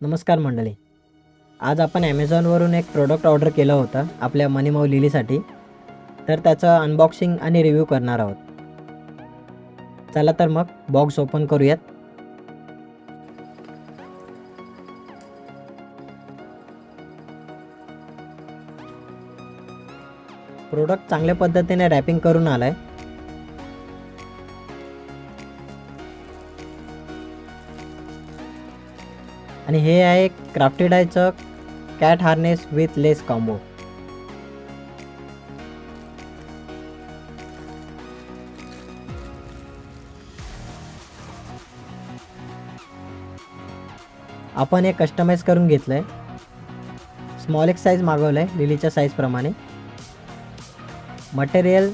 नमस्कार मंडळी. आज आपण ॲमेझॉनवरून एक प्रोडक्ट ऑर्डर केलं होतं आपल्या मनीमाऊ लिलीसाठी. तर त्याचं अनबॉक्सिंग आणि रिव्ह्यू करणार आहोत. चला तर मग बॉक्स ओपन करूयात. प्रोडक्ट चांगल्या पद्धतीने रॅपिंग करून आलं आहे आणि हे आहे crafted आयचं cat harness with leash combo आपण हे कस्टमाइज करून घेतलं आहे स्मॉल एक साईज मागवलं आहे लिलीच्या साईजप्रमाणे मटेरियल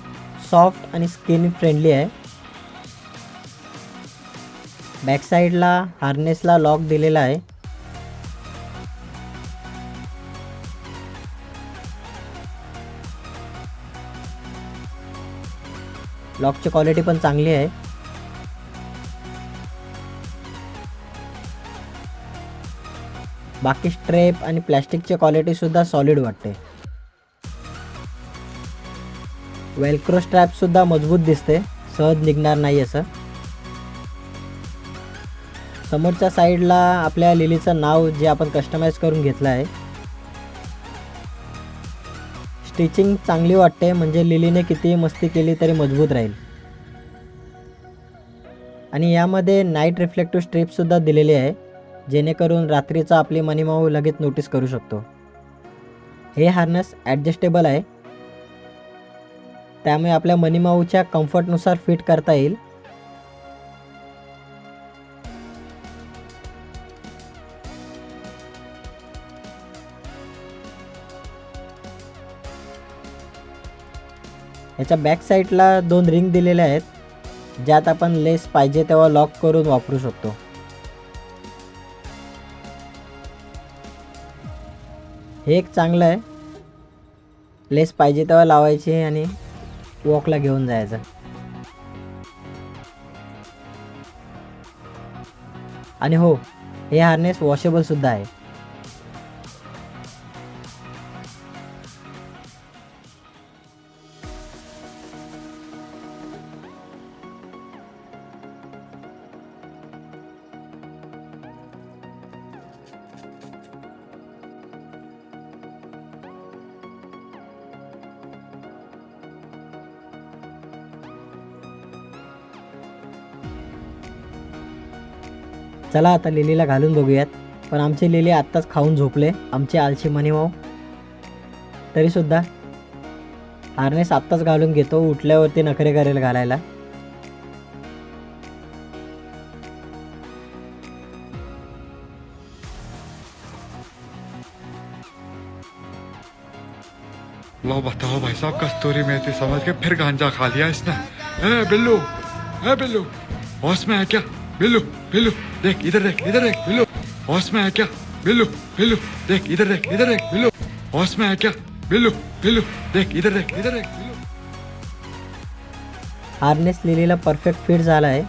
सॉफ्ट आणि स्किन फ्रेंडली आहे. बॅक साईडला हार्नेसला लॉक दिलेला आहे. लॉकची क्वालिटी पण चांगली आहे. बाकी स्ट्रेप आणि प्लॅस्टिकची क्वालिटी सुद्धा सॉलिड वाटते. वेलक्रो स्ट्रॅप सुद्धा मजबूत दिसते. सहज निघणार नाही असं. समोरच्या साईडला आपल्या लिलीचं नाव जे आपण कस्टमाइज करून घेतलं आहे स्टिचिंग चांगली वाटते म्हणजे लिलीने कितीही मस्ती केली तरी मजबूत राहील. आणि यामध्ये नाईट रिफ्लेक्टिव्ह स्ट्रीपसुद्धा दिलेली आहे जेणेकरून रात्रीचा आपली मनीमाऊ लगेच नोटीस करू शकतो. हे हार्नेस ॲडजस्टेबल आहे. त्यामुळे आपल्या मनीमाऊच्या कम्फर्टनुसार फिट करता येईल. याच्या बॅक साईडला दोन रिंग दिलेल्या आहेत. ज्यात आपण लेस पाहिजे तेव्हा लॉक करून वापरू शकतो. हे एक चांगलं आहे. लेस पाहिजे तेव्हा लावायची आणि वॉकला घेऊन जायचं. आणि हो हे हार्नेस वॉशेबल सुद्धा आहे. चला आता लिलीला घालून बघूयात. पण आमचे लिली आत्ताच खाऊन झोपले. आमचे आलशी मनीमाऊ तरीसुद्धा हार्नेस आत्ताच घालून घेतो उठल्यावरती नखरे करेल घालायला. लो बताओ भाई साहब कस्तूरी मेथी समझ के फिर गांजा खा लिया इसने। ए बिल्लू ए बिल्लू होश में है क्या? बिल्लू बिल्लू देख इधर देख इधर देख बिल्लू होश में है क्या बिल्लू बिल्लू देख इधर देख इधर देख बिल्लू होश में है क्या बिल्लू बिल्लू देख इधर देख इधर देख बिल्लू हार्नेस लिलीला परफेक्ट फिट झाला आहे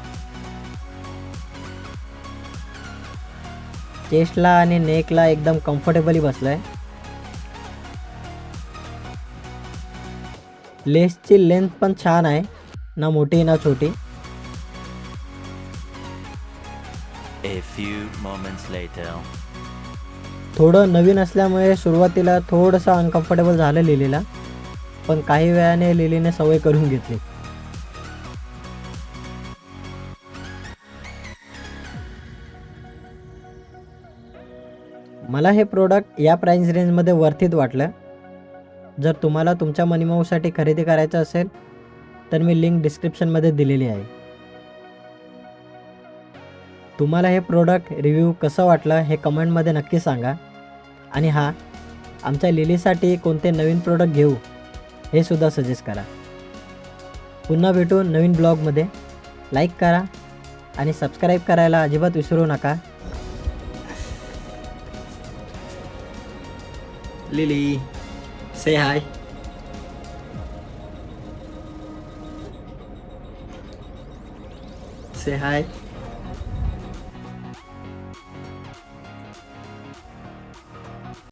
चेस्टला आणि नेकला एकदम कम्फर्टेबली बसलाय. लेसची लेंथ पण छान आहे. ना मोठी ना छोटी. A few moments later. थोडं नवीन असल्यामुळे सुरुवातीला थोडंसं अनकम्फर्टेबल झालं लिलीला पण काही वेळाने लिलीने सवय करून घेतली. मला हे प्रोडक्ट या प्राईस रेंजमध्ये वर्थित वाटलं. जर तुम्हाला तुमच्या मनीमाऊसाठी खरेदी करायचं असेल तर मी लिंक डिस्क्रिप्शनमध्ये दिलेली आहे. तुम्हाला हे प्रोडक्ट रिव्ह्यू कसं वाटलं हे कमेंटमध्ये नक्की सांगा. आणि हा आमच्या लिलीसाठी कोणते नवीन प्रोडक्ट घेऊ हे सुद्धा सजेस्ट करा. पुन्हा भेटू नवीन ब्लॉगमध्ये लाईक करा आणि सबस्क्राईब करायला अजिबात विसरू नका. लिली से हाय से हाय